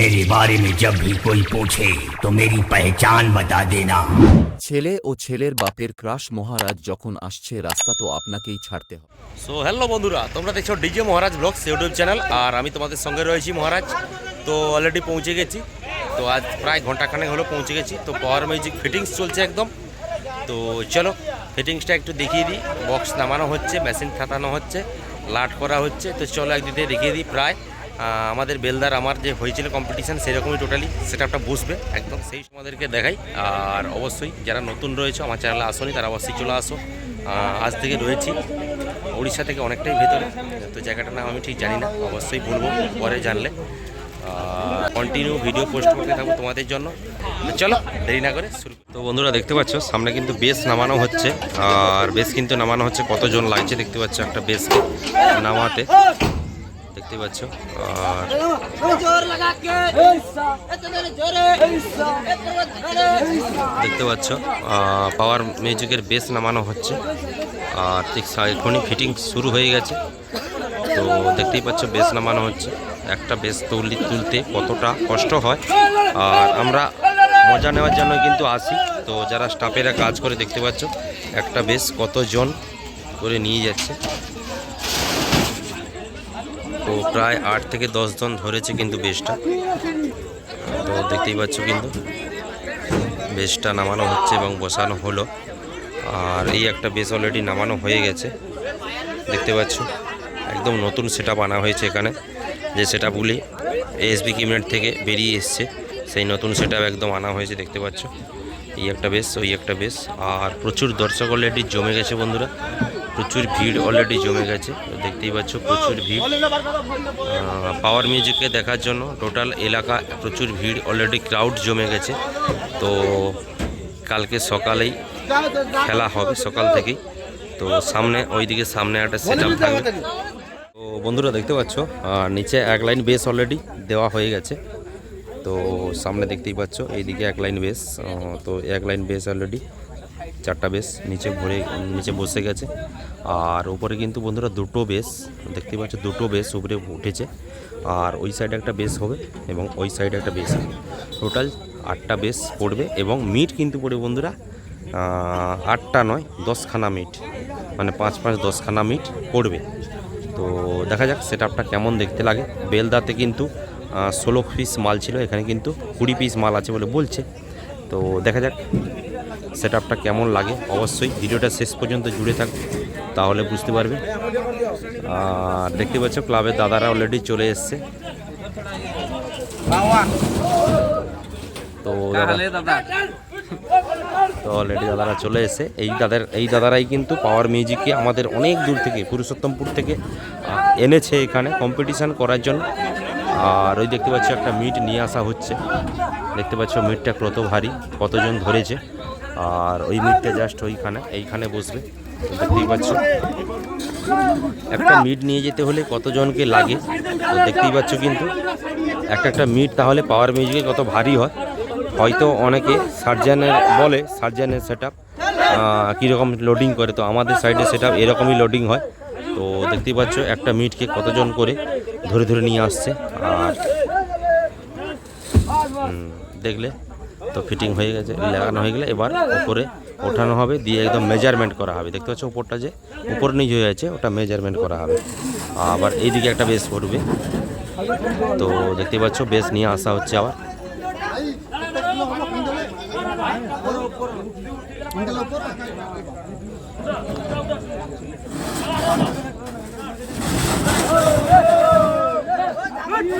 मेरे बारे में जब भी कोई पूछे तो मेरी पहचान बता देना ছেলে ও ছেলের বাপের ক্রাশ মহারাজ যখন আসছে রাস্তা তো আপনাকেই ছাড়তে হবে সো হ্যালো বন্ধুরা তোমরা দেখছো DJ Maharaj vlogs YouTube channel আর আমি তোমাদের সঙ্গে রয়েছি মহারাজ তো অলরেডি পৌঁছে গেছি তো আজ প্রায় ঘন্টাখানেক হলো পৌঁছে গেছি তো পাওয়ার মিউজিক ফিটিংস চলছে একদম তো চলো ফিটিংসটা একটু দেখিয়ে দিই বক্স নামানো হচ্ছে মেশিন খাতানো হচ্ছে লাট করা হচ্ছে তো চলো একদিন দেখিয়ে দিই প্রায় আহ, আমাদের বেলদার আমার যে হয়েছিল কম্পিটিশান সেরকমই টোটালি সেটআপটা বুঝবে একদম। সেই তোমাদেরকে দেখাই। আর অবশ্যই যারা নতুন রয়েছে, আমার চ্যানেলে আসনি, তারা অবশ্যই চলে আসো। আজ থেকে রয়েছি উড়িষ্যা থেকে অনেকটাই ভেতরে। তো জায়গাটার নাম আমি ঠিক জানি না, অবশ্যই বলব, পরে জানলে। কন্টিনিউ ভিডিও পোস্ট করতে থাকব তোমাদের জন্য। চলো, দেরি না করে শুরু তো বন্ধুরা, দেখতে পাচ্ছ, সামনে কিন্তু বেস নামানো হচ্ছে। আর বেস কিন্তু নামানো হচ্ছে কতজন লাগছে, দেখতে পাচ্ছ একটা বেসকে নামাতে। দেখতে পাচ্ছ। আর দেখতে পাচ্ছ পাওয়ার মিউজিকের বেস নামানো হচ্ছে। আর ঠিক এখনই ফিটিং শুরু হয়ে গেছে। তো দেখতেই পাচ্ছ বেস নামানো হচ্ছে। একটা বেস তুলি তুলতে কতটা কষ্ট হয়। আর আমরা মজা নেওয়ার জন্য কিন্তু আসি। তো যারা স্টাফেরা কাজ করে দেখতে পাচ্ছ একটা বেশ কতজন করে নিয়ে যাচ্ছে। তো প্রায় আট থেকে দশ জন ধরেছে কিন্তু বেসটা তো দেখতেই পাচ্ছ কিন্তু বেশটা নামানো হচ্ছে এবং বসানো হলো। আর এই একটা বেশ অলরেডি নামানো হয়ে গেছে। দেখতে পাচ্ছ, একদম নতুন সেট আনা হয়েছে এখানে। যে সেট আপগুলি এসবি কিমেন্ট থেকে বেরিয়ে এসছে, সেই নতুন সেট একদম আনা হয়েছে, দেখতে পাচ্ছ। এই একটা বেশ, ওই একটা বেশ। আর প্রচুর দর্শক অলরেডি জমে গেছে বন্ধুরা। প্রচুর ভিড় অলরেডি জমে গেছে। দেখতেই পাচ্ছ, প্রচুর ভিড়। পাওয়ার মিউজিককে দেখার জন্য টোটাল এলাকা প্রচুর ভিড় অলরেডি ক্রাউড জমে গেছে। তো কালকে সকালেই খেলা হবে, সকাল থেকেই। তো সামনে, ওইদিকে সামনে একটা সেট আপ থাকবে। তো বন্ধুরা, দেখতে পাচ্ছ নিচে এক লাইন বেস অলরেডি দেওয়া হয়ে গেছে। তো সামনে দেখতেই পাচ্ছ, এইদিকে এক লাইন বেস তো এক লাইন বেস অলরেডি চারটা বেস নিচে ভরে, নিচে বসে গেছে। আর উপরে কিন্তু বন্ধুরা দুটো বেস দেখতেই পাচ্ছ দুটো বেস উপরে উঠেছে। আর ওই সাইডে একটা বেস হবে এবং ওই সাইডে একটা বেস হবে। টোটাল আটটা বেস পড়বে এবং মিট কিন্তু পড়বে বন্ধুরা আটটা নয়, দশখানা মিট মানে পাঁচ পাঁচ দশখানা মিট পড়বে। তো দেখা যাক সেট আপটা কেমন দেখতে লাগে। বেলদাতে কিন্তু ষোলো পিস মাল ছিল, এখানে কিন্তু কুড়ি পিস মাল আছে বলে বলছে। তো দেখা যাক। সেট আপটা কেমন লাগে? অবশ্যই ভিডিওটা শেষ পর্যন্ত জুড়ে থাকবে তাহলে বুঝতে পারবে। আর দেখতে পাচ্ছ ক্লাবের দাদারা অলরেডি চলে এসছে। তো দাদা তো অলরেডি দাদারা চলে এসে এই দাদার এই দাদারাই কিন্তু পাওয়ার মিউজিককে আমাদের অনেক দূর থেকে পুরুষোত্তমপুর থেকে এনেছে এখানে কম্পিটিশান করার জন্য। আর ওই দেখতে পাচ্ছ একটা মিট নিয়ে আসা হচ্ছে। দেখতে পাচ্ছ মিটটা কত ভারী কতজন ধরেছে। আর ওই মিটটা জাস্ট ওইখানে, এইখানে বসবে। দেখতেই পাচ্ছ। একটা মিট নিয়ে যেতে হলে কতজনকে লাগে দেখতেই পাচ্ছ কিন্তু, একটা একটা মিট তাহলে পাওয়ার মিউজিকে কত ভারী হয়। হয়তো অনেকে সার্জানের বলে সার্জানের সেট আপ কীরকম লোডিং করে, তো আমাদের সাইডে সেট আপ এরকমই লোডিং হয়। তো দেখতেই পাচ্ছ, একটা মিটকে কতজন করে ধরে ধরে নিয়ে আসছে। আর দেখলে তো ফিটিং হয়ে গেছে, লাগানো হয়ে গেলে এবার উপরে ওঠানো হবে, দিয়ে একদম মেজারমেন্ট করা হবে। দেখতে পাচ্ছ উপরটা যে উপর নিচ হয়ে আছে, ওটা মেজারমেন্ট করা হবে। আবার এইদিকে একটা বেস পড়বে। তো দেখতে পাচ্ছ বেস নিয়ে আসা হচ্ছে আবার।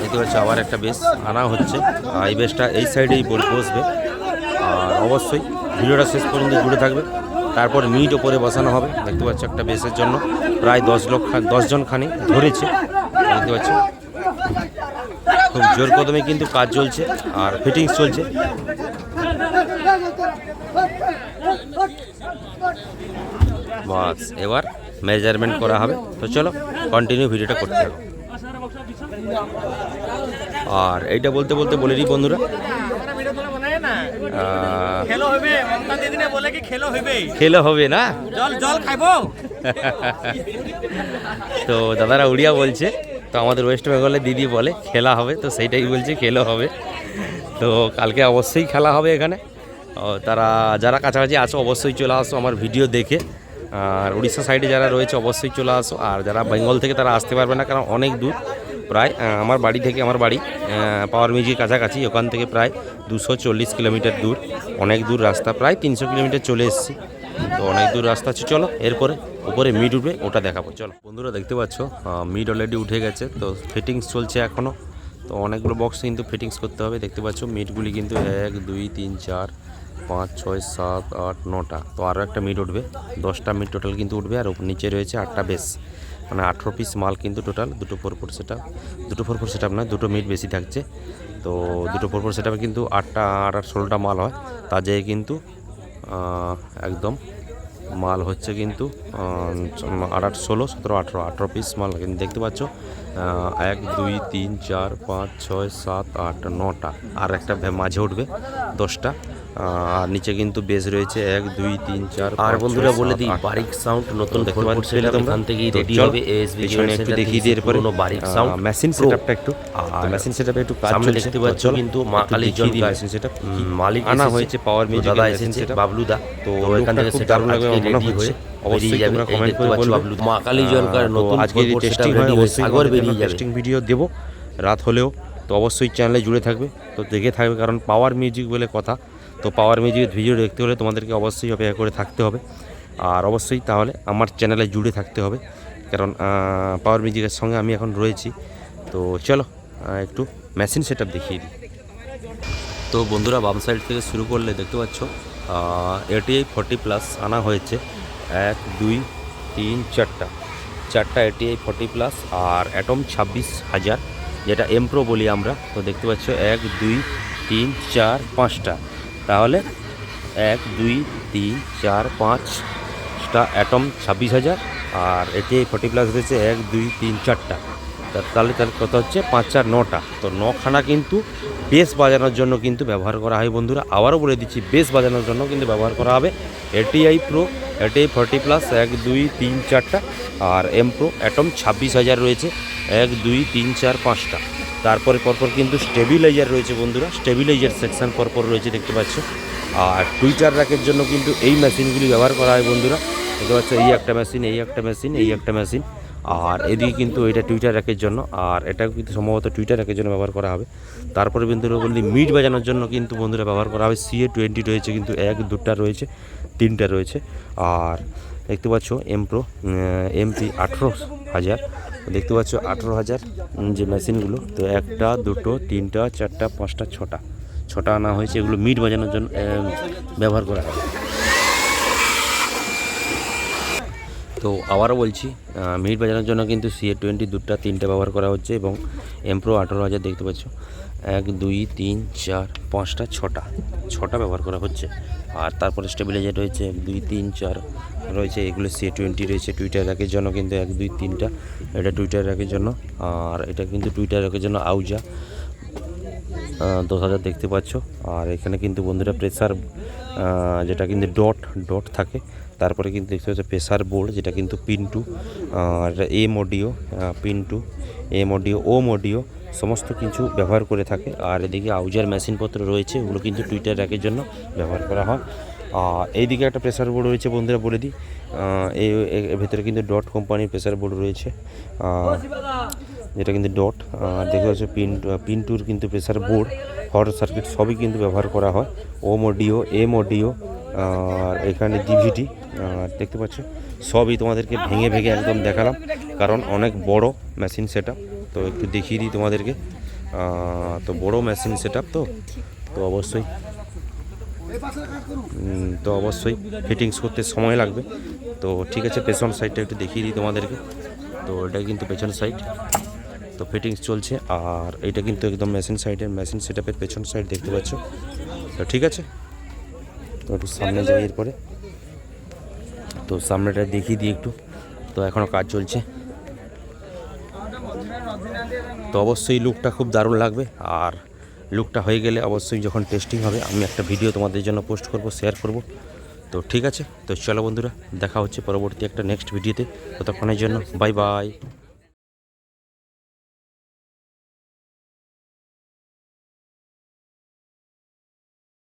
দেখতে পাচ্ছ, আবার একটা বেস আনা হচ্ছে। এই বেসটা এই সাইডেই বসবে। আর অবশ্যই ভিডিওটা শেষ পর্যন্ত জুড়ে থাকবে। তারপর মিট ওপরে বসানো হবে। দেখতে পাচ্ছ, একটা বেসের জন্য প্রায় দশ লক্ষ দশজন খানি ধরেছে। দেখতে পাচ্ছ, খুব জোর কদমে কিন্তু কাজ চলছে আর ফিটিংস চলছে। বাস, এবার মেজারমেন্ট করা হবে। তো চলো কন্টিনিউ ভিডিওটা করতে থাকো। আর এইটা বলতে বলতে বলে দিই বন্ধুরা। খেলো হবে না? জল জল খাইবো? তো দাদারা উড়িয়া বলছে তো আমাদের ওয়েস্ট বেঙ্গলে দিদি বলে খেলা হবে তো সেইটাই বলছে খেলো হবে। তো কালকে অবশ্যই খেলা হবে এখানে। ও, তারা যারা কাছাকাছি আছো অবশ্যই চলে আসো আমার ভিডিও দেখে। আর উড়িষ্যা সাইডে যারা রয়েছে অবশ্যই চলে আসো। আর যারা বেঙ্গল থেকে তারা আসতে পারবে না কারণ অনেক দূর। প্রায় আমার বাড়ি থেকে আমার বাড়ি পাওয়ার মিউজিক কাছাকাছি, ওখান থেকে প্রায় দুশো চল্লিশ কিলোমিটার দূর, অনেক দূর রাস্তা, প্রায় তিনশো কিলোমিটার চলে এসেছি। তো অনেক দূর রাস্তা আছে, চলো এরপরে উপরে মিড উঠবে, ওটা দেখাবো, চলো। বন্ধুরা দেখতে পাচ্ছ মিড অলরেডি উঠে গেছে, তো ফিটিংস চলছে এখনও তো অনেকগুলো বক্স কিন্তু ফিটিংস করতে হবে, দেখতে পাচ্ছ মিটগুলি কিন্তু এক, দুই, তিন, চার, পাঁচ, ছয়, সাত, আট, নটা। তো আরও একটা মিট উঠবে, দশটা মিট টোটাল কিন্তু উঠবে, আর নিচে রয়েছে আটটা বেস মানে আঠেরো পিস মাল কিন্তু টোটাল দুটো ফোর ফোর সেট দুটো ফোর ফোর সেট আপ নয়, দুটো মিট বেশি থাকছে। তো দুটো ফোর ফোর সেট কিন্তু আটটা, আট আট ষোলোটা মাল হয়। তা যেয়ে কিন্তু একদম মাল হচ্ছে কিন্তু আট আট ষোলো, সতেরো, আঠেরো আঠেরো পিস মাল। কিন্তু দেখতে পাচ্ছ এক, দুই, তিন, চার, পাঁচ, ছয়, সাত, আট, নটা। আর একটা মাঝে উঠবে দশটা। আর নিচে কিন্তু বেস রয়েছে এক দুই তিন চার আর বন্ধুরা বলে দিই বারিক সাউন্ড নতুন দেখতে ফোর পাচ্ছ সেটআপ তোমরা? এখান থেকেই রেডি হবে এএসবি পেছনে একটু দেখিয়ে দিই এরপরে। বারিক সাউন্ড মেশিন সেটআপটা একটু। আর মেশিন সেটআপে একটু কাজ সামনে চলছে। দেখতে পাচ্ছ কিন্তু মা দেখিয়ে দিই। মেশিন সেটআপ মালিক আনা হয়েছে পাওয়ার মিউজিক দাদা এসেছে। বাবলুদা তো তো এখান থেকে সেটআপ দারুণ লাগবে মনে হচ্ছে। অবশ্যই তোমরা এই করে পাচ্ছ বলবে। বাবলু মা কালী জনকার তো নতুন আজকে টেস্টিং হয় অবশ্যই সাগর বেরিয়ে যাবে টেস্টিং ভিডিও দেবো রাত হলেও তো অবশ্যই চ্যানেলে জুড়ে থাকবে তো দেখে থাকবে কারণ পাওয়ার মিউজিক বলে কথা তো পাওয়ার মিউজিকের ভিডিও দেখতে হলে তোমাদেরকে অবশ্যই অপেক্ষা করে থাকতে হবে। আর অবশ্যই তাহলে আমার চ্যানেলে জুড়ে থাকতে হবে। কারণ পাওয়ার মিউজিকের সঙ্গে আমি এখন রয়েছি। তো চলো একটু মেশিন সেটআপ দেখিয়ে দিই। তো বন্ধুরা, বাম সাইড থেকে শুরু করলে দেখতে পাচ্ছ এটিআই ফর্টি প্লাস আনা হয়েছে। এক, দুই, তিন, চারটা। চারটা এটিআই ফর্টি প্লাস আর অ্যাটম ছাব্বিশ হাজার, যেটা এমপ্রো বলি আমরা। তো দেখতে পাচ্ছ, এক, দুই, তিন, চার, পাঁচটা। তাহলে এক, দুই, তিন, চার পাঁচটা অ্যাটম ছাব্বিশ হাজার। আর এটিআই ফর্টি প্লাস রয়েছে এক, দুই, তিন, চারটা। তাহলে তার কত হচ্ছে পাঁচ, চার নটা তো নখানা কিন্তু বেস বাজানোর জন্য কিন্তু ব্যবহার করা হয় বন্ধুরা। আবারও বলে দিচ্ছি বেস বাজানোর জন্য কিন্তু ব্যবহার করা হবে ATI pro ATI forty plus এক, দুই, তিন, চারটা। আর এম প্রো অ্যাটম ছাব্বিশ হাজার রয়েছে। এক, দুই, তিন, চার, পাঁচটা। তারপরে পরপর কিন্তু স্টেবিলাইজার রয়েছে বন্ধুরা, স্টেবিলাইজার সেকশন পরপর রয়েছে দেখতে পাচ্ছ। আর টুইটার র্যাকের জন্য কিন্তু এই মেশিনগুলি ব্যবহার করা হয় বন্ধুরা, দেখতে পাচ্ছ, এই একটা মেশিন, এই একটা মেশিন, এই একটা মেশিন। আর এদিকে কিন্তু এটা টুইটার র্যাকের জন্য, আর এটাও কিন্তু সম্ভবত টুইটার র্যাকের জন্য ব্যবহার করা হবে। তারপরে বন্ধুরা বললি মিট বাজানোর জন্য কিন্তু বন্ধুরা ব্যবহার করা হবে। সিএ টোয়েন্টি রয়েছে কিন্তু এক, দুটা রয়েছে, তিনটা রয়েছে। আর দেখতে পাচ্ছ এমপ্রো এমপি আঠেরো হাজার। দেখতে পাচ্ছ আঠেরো হাজার যে মেশিনগুলো, তো একটা, দুটো, তিনটা, চারটা, পাঁচটা, ছটা। ছটা আনা হয়েছে, এগুলো মিট বাজানোর জন্য ব্যবহার করা হবে তো আবারও বলছি মিট বাজানোর জন্য কিন্তু সিএ টোয়েন্টি দুটা, তিনটে ব্যবহার করা হচ্ছে এবং এমপ্রো আঠেরো হাজার দেখতে পাচ্ছ। এক, দুই, তিন, চার, পাঁচটা, ছটা। ছটা ব্যবহার করা হচ্ছে। আর তারপরে স্টেবিলাইজার রয়েছে, এক, দুই, তিন, চার রয়েছে। এগুলো সিএ টোয়েন্টি রয়েছে টুইটার র্যাকের জন্য কিন্তু এক, দুই, তিনটা। এটা টুইটার র্যাকের জন্য। আর এটা কিন্তু টুইটার র্যাকের জন্য আউজা। দশ হাজার দেখতে পাচ্ছ। আর এখানে কিন্তু বন্ধুরা প্রেসার যেটা কিন্তু ডট ডট থাকে। তারপরে কিন্তু দেখতে পাচ্ছ প্রেসার বোর্ড যেটা কিন্তু পিন টু আর M audio pin two M audio Om audio সমস্ত কিছু ব্যবহার করে থাকে। আর এদিকে আউজার মেশিনপত্র রয়েছে, ওগুলো কিন্তু টুইটার র্যাকের জন্য ব্যবহার করা হয়। আর এইদিকে একটা প্রেসার বোর্ড রয়েছে বন্ধুরা বলে দিই। এই ভেতরে কিন্তু ডট কোম্পানির প্রেসার বোর্ড রয়েছে। যেটা কিন্তু ডট আর দেখতে পাচ্ছ পিন পিন টুর কিন্তু প্রেসার বোর্ড হট সার্কিট সবই কিন্তু ব্যবহার করা হয়। ওম অডিও এম অডিও আর এখানে ডিভিডি দেখতে পাচ্ছ, সবই তোমাদেরকে ভেঙে ভেঙে একদম দেখালাম। কারণ অনেক বড় মেশিন সেট তো একটু দেখিয়ে দিই তোমাদেরকে। তো বড় মেশিন সেট তো? তো অবশ্যই। তো অবশ্যই ফিটিংস করতে সময় লাগবে। তো ঠিক আছে, পেছন সাইডটা একটু দেখিয়ে দিই তোমাদেরকে। তো এটা কিন্তু পেছন সাইড তো ফিটিংস চলছে, আর এটা কিন্তু একদম মেশিন সাইডের মেশিন সেটআপের পেছন সাইড দেখতে পাচ্ছ। তো ঠিক আছে? তো একটু সামনে যাই এরপরে। তো সামনেটা দেখিয়ে দিই একটু। তো এখনও কাজ চলছে। তো অবশ্যই লুকটা খুব দারুণ লাগবে। আর লুকটা হয়ে গেলে অবশ্যই যখন টেস্টিং হবে, আমি একটা ভিডিও তোমাদের জন্য পোস্ট করব শেয়ার করব। তো ঠিক আছে, তো চলো বন্ধুরা, দেখা হচ্ছে পরবর্তী একটা নেক্সট ভিডিওতে ততক্ষণের জন্য বাই বাই